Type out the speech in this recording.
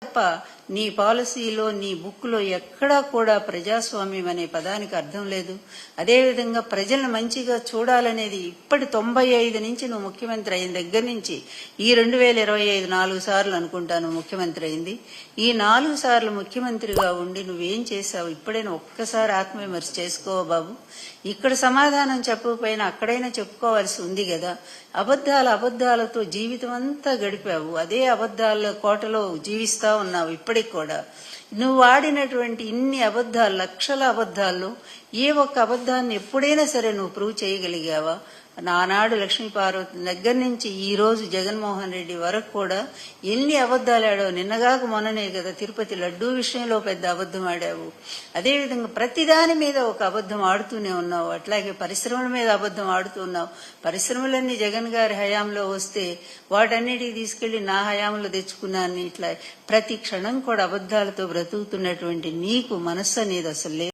不。నీ పాలసీలో నీ బుక్లో ఎక్కడా కూడా ప్రజాస్వామ్యం అనే పదానికి అర్థం లేదు. అదేవిధంగా ప్రజలను మంచిగా చూడాలనేది ఇప్పటి తొంభై ఐదు నుంచి నువ్వు ముఖ్యమంత్రి అయిన దగ్గర నుంచి ఈ రెండు వేల ఇరవై ఐదు నాలుగు సార్లు అనుకుంటాను ముఖ్యమంత్రి అయింది. ఈ నాలుగు సార్లు ముఖ్యమంత్రిగా ఉండి నువ్వేం చేశావు? ఇప్పుడైనా ఒక్కసారి ఆత్మవిమర్శ చేసుకోవా బాబు. ఇక్కడ సమాధానం చెప్పకపోయినా అక్కడైనా చెప్పుకోవాల్సి ఉంది కదా. అబద్ధాల అబద్ధాలతో జీవితం అంతా గడిపావు. అదే అబద్ధాల కోటలో జీవిస్తా ఉన్నావు. ఇప్పుడే కూడా. నువ్వు వాడినటువంటి ఇన్ని అబద్ధాలు లక్షల అబద్ధాల్లో ఏ ఒక్క అబద్ధాన్ని ఎప్పుడైనా సరే నువ్వు ప్రూవ్ చేయగలిగావా? నానాడు లక్ష్మీ పార్వతి దగ్గర నుంచి ఈ రోజు జగన్మోహన్ రెడ్డి వరకు కూడా ఎన్ని అబద్ధాలు ఆడావు నిన్నగాక మొన్ననే కదా తిరుపతి లడ్డూ విషయంలో పెద్ద అబద్ధం ఆడావు. అదేవిధంగా ప్రతిదాని మీద ఒక అబద్ధం ఆడుతూనే ఉన్నావు. అట్లాగే పరిశ్రమల మీద అబద్ధం ఆడుతున్నావు పరిశ్రమలన్నీ జగన్ గారి హయాంలో వస్తే వాటన్నిటికి తీసుకెళ్ళి నా హయాంలో తెచ్చుకున్నాను ఇట్లా ప్రతి క్షణం కూడా అబద్ధాలతో బ్రతుకుతున్నటువంటి నీకు మనస్సు అనేది అసలు లేదు.